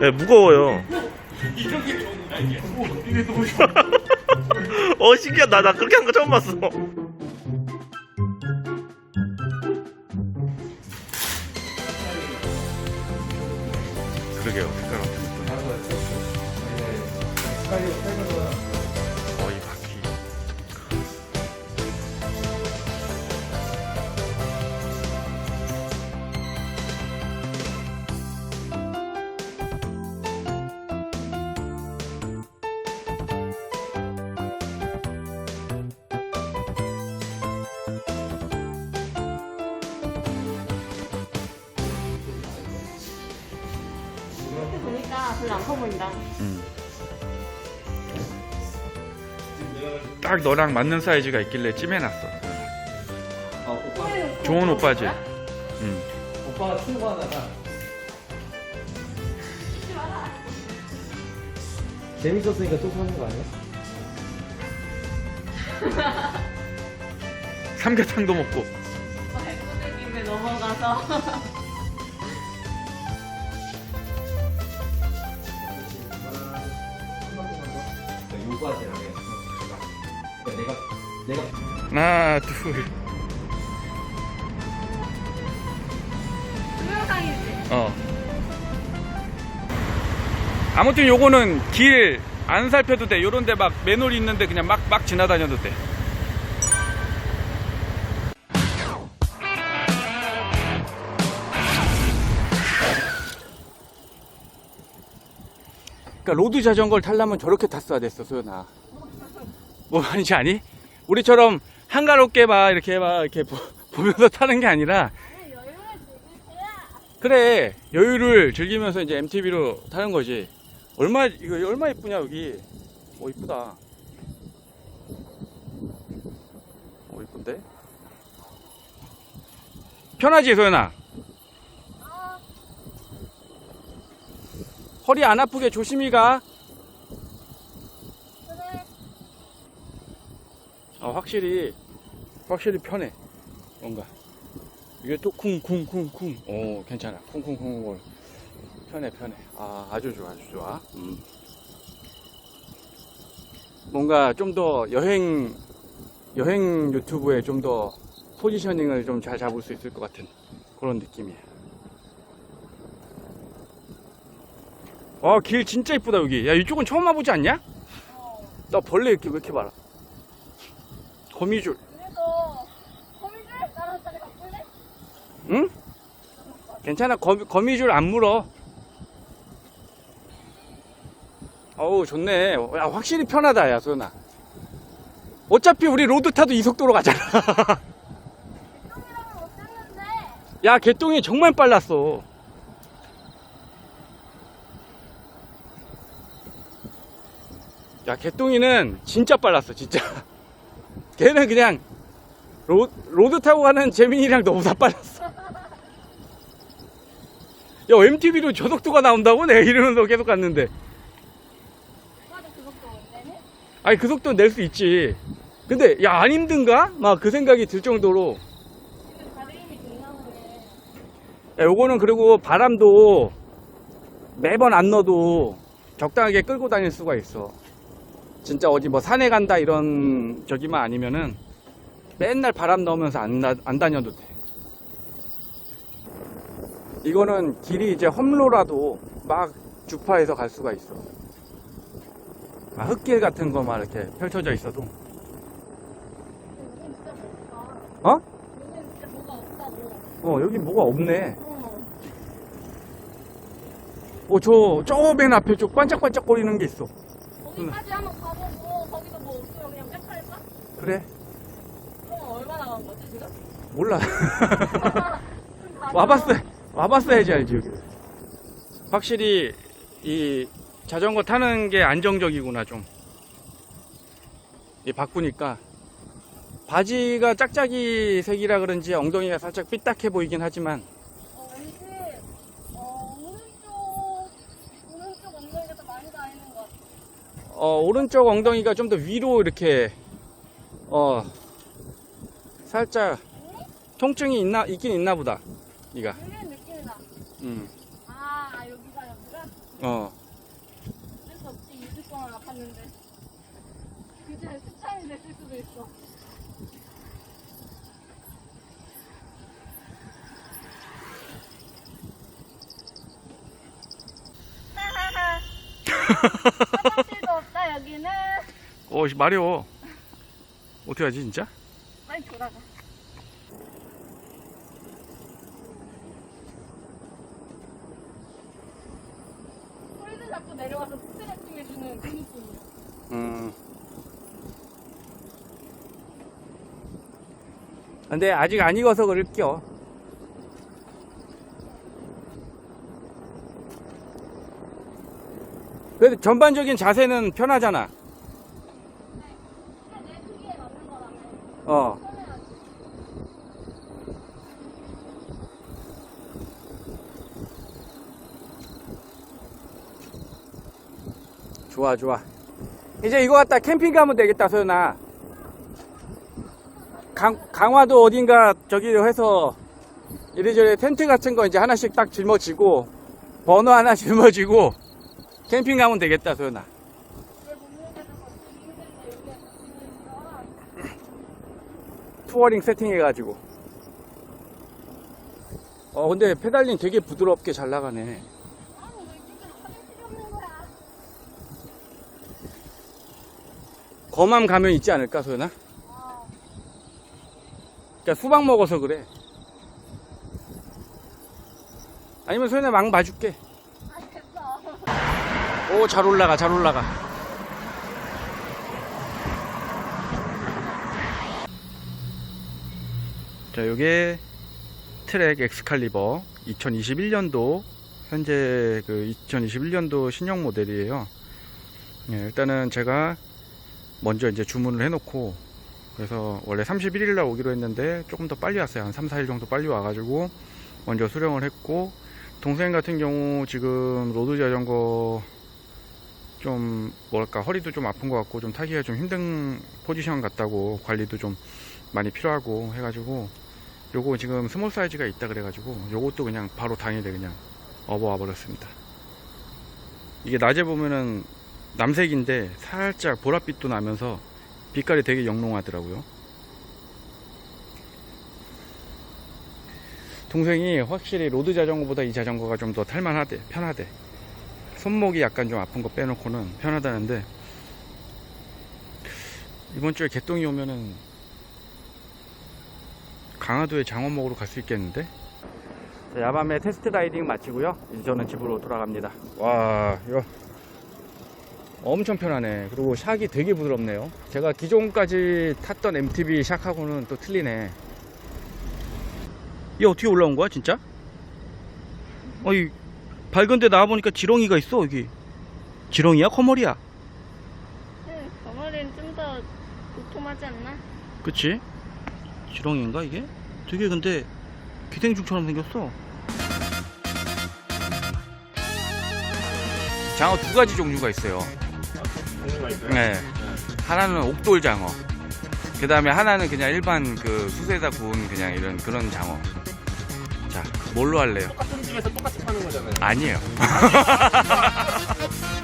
네, 무거워요. 이런 게 좋은 거야 이게. 오, 이게 너무 어, 신기하다. 나 그렇게 한 거 처음 봤어. 어, 이 바퀴. 이렇게 보니까 별로 안 커 보인다. 딱 너랑 맞는 사이즈가 있길래 찜해놨어. 아, 오빠, 좋은 오빠지. 응. 오빠가 친구하다가 재밌었으니까 또 사는 거 아니야? 삼계탕도 먹고. 발코드김에 넘어가서. 요구하지 않아요. 내가 내가 하나, 둘. 동영상이지. 어. 아무튼 요거는 길 안 살펴도 돼. 요런데 막 맨홀이 있는데 그냥 막, 막 지나다녀도 돼. 그러니까 로드 자전거를 타려면 저렇게 탔어야 됐어, 소연아. 뭐 말인지 아니? 우리처럼 한가롭게 막 이렇게 막 이렇게 보- 보면서 타는 게 아니라 그래 여유를 즐기면서 이제 MTB로 타는 거지. 얼마 이거 얼마 이쁘냐 여기? 오 이쁘다. 오 이쁜데? 편하지 소연아? 허리 안 아프게 조심히 가 어, 확실히 확실히 편해. 뭔가. 이게 또 쿵쿵쿵쿵. 오 괜찮아. 쿵쿵쿵쿵. 편해 편해. 아 아주 좋아 아주 좋아. 음. 뭔가 좀 더 여행 여행 유튜브에 좀 더 포지셔닝을 좀 잘 잡을 수 있을 것 같은 그런 느낌이야. 와길 진짜 이쁘다 여기. 야 이쪽은 처음 와보지 않냐? 나 벌레 이렇게 왜 이렇게 많아 거미줄 그래도 거미줄 나랑 자리 바꿀래? 응? 괜찮아. 거미, 거미줄 안 물어. 어우, 좋네. 야, 확실히 편하다, 야, 소연아. 어차피 우리 로드 타도 이 속도로 가잖아. 야, 개똥이 정말 빨랐어. 야, 개똥이는 진짜 빨랐어, 진짜. 걔는 그냥 로, 로드 타고 가는 재민이랑 너보다 빨랐어. 야, MTV로 저 속도가 나온다고? 내가 이러면서 계속 갔는데. 아니, 그 속도 낼 수 있지. 근데, 야, 안 힘든가? 막 그 생각이 들 정도로. 야, 요거는 그리고 바람도 매번 안 넣어도 적당하게 끌고 다닐 수가 있어. 진짜 어디 뭐 산에 간다 이런 저기만 아니면은 맨날 바람 넣으면서 안, 나- 안 다녀도 돼. 이거는 길이 이제 험로라도 막 주파해서 갈 수가 있어. 아, 흙길 같은 거만 이렇게 펼쳐져 있어도. 어? 어, 여기 뭐가 없네. 어. 어, 저, 저맨 앞에 저 반짝반짝 거리는 게 있어. 거기까지 한번 가보고 거기도 뭐 없으면 그냥 뺏갈까? 그래? 그럼 얼마 나 간 거지 지금? 몰라. 그럼 와봤어, 와봤어야지 알지, 여기. 확실히, 이 자전거 타는 게 안정적이구나, 좀. 이 바꾸니까. 바지가 짝짝이 색이라 그런지 엉덩이가 살짝 삐딱해 보이긴 하지만, 어, 왠지 어, 오른쪽 어, 오른쪽 엉덩이가 좀 더 위로 이렇게 어 살짝 통증이 있나 있긴 있나 보다. 느낌이 나. 음. 아, 여기가 여기가? 어. 수 없지. 2주 동안 아팠는데. 그전에 수차이 됐을 수도 있어. 하하하. 화장실도 없다, 여기는. 어, 씨, 마려. 어떻게 하지, 진짜? 빨리 돌아가. 소리도 자꾸 내려와서 스트레칭 해주는 그 느낌이야. 음. 근데 아직 안 익어서 그럴게요. 그래도 전반적인 자세는 편하잖아. 근데 내 크기에 맞는 거라며. 어. 좋아, 좋아. 이제 이거 갖다 캠핑 가면 되겠다, 소연아. 강, 강화도 어딘가 저기 해서 이래저래 텐트 같은 거 이제 하나씩 딱 짊어지고 번호 하나 짊어지고 캠핑 가면 되겠다, 소연아. 내 몸무게도 버티기 힘든데 여기에 버티고 있어. 투어링 세팅해가지고. 어, 근데 페달링 되게 부드럽게 잘 나가네. 거만 가면 있지 않을까, 소연아? 아, 그러니까 수박 먹어서 그래. 아니면 소연아 망 봐줄게. 아 됐어. 오, 잘 올라가, 잘 올라가. 자, 요게 트랙 엑스칼리버 2021년도 현재 그 2021년도 신형 모델이에요. 예, 일단은 제가 먼저 이제 주문을 해놓고 그래서 원래 31일 날 오기로 했는데 조금 더 빨리 왔어요. 한 3, 4일 정도 빨리 와가지고 먼저 수령을 했고 동생 같은 경우 지금 로드 자전거 좀 뭐랄까 허리도 좀 아픈 것 같고 좀 타기가 좀 힘든 포지션 같다고 관리도 좀 많이 필요하고 해가지고 요거 지금 스몰 사이즈가 있다 그래가지고 요것도 그냥 바로 당일에 그냥 업어와 버렸습니다. 이게 낮에 보면은 남색인데 살짝 보랏빛도 나면서 빛깔이 되게 영롱하더라고요. 동생이 확실히 로드 자전거보다 이 자전거가 좀 더 탈만하대 편하대. 손목이 약간 좀 아픈 거 빼놓고는 편하다는데 이번 주에 개똥이 오면은 강화도에 장어 먹으러 갈 수 있겠는데? 야밤에 테스트 라이딩 마치고요. 이제 저는 집으로 돌아갑니다. 와, 이거 엄청 편하네. 그리고 샥이 되게 부드럽네요. 제가 기존까지 탔던 MTB 샥하고는 또 틀리네. 이게 어떻게 올라온 거야, 진짜? 어이, 밝은데 나와보니까 지렁이가 있어, 여기. 지렁이야? 커머리야? 응, 저번엔 좀더 도톰하지 않나? 그치? 지렁이인가, 이게? 되게 근데 기생충처럼 생겼어. 장어 두 가지 종류가 있어요. 네. 하나는 옥돌 장어. 그 다음에 하나는 그냥 일반 그 수세에다 구운 그냥 이런 그런 장어. 자, 뭘로 할래요? 똑같은 집에서 똑같이 파는 거잖아요. 아니에요.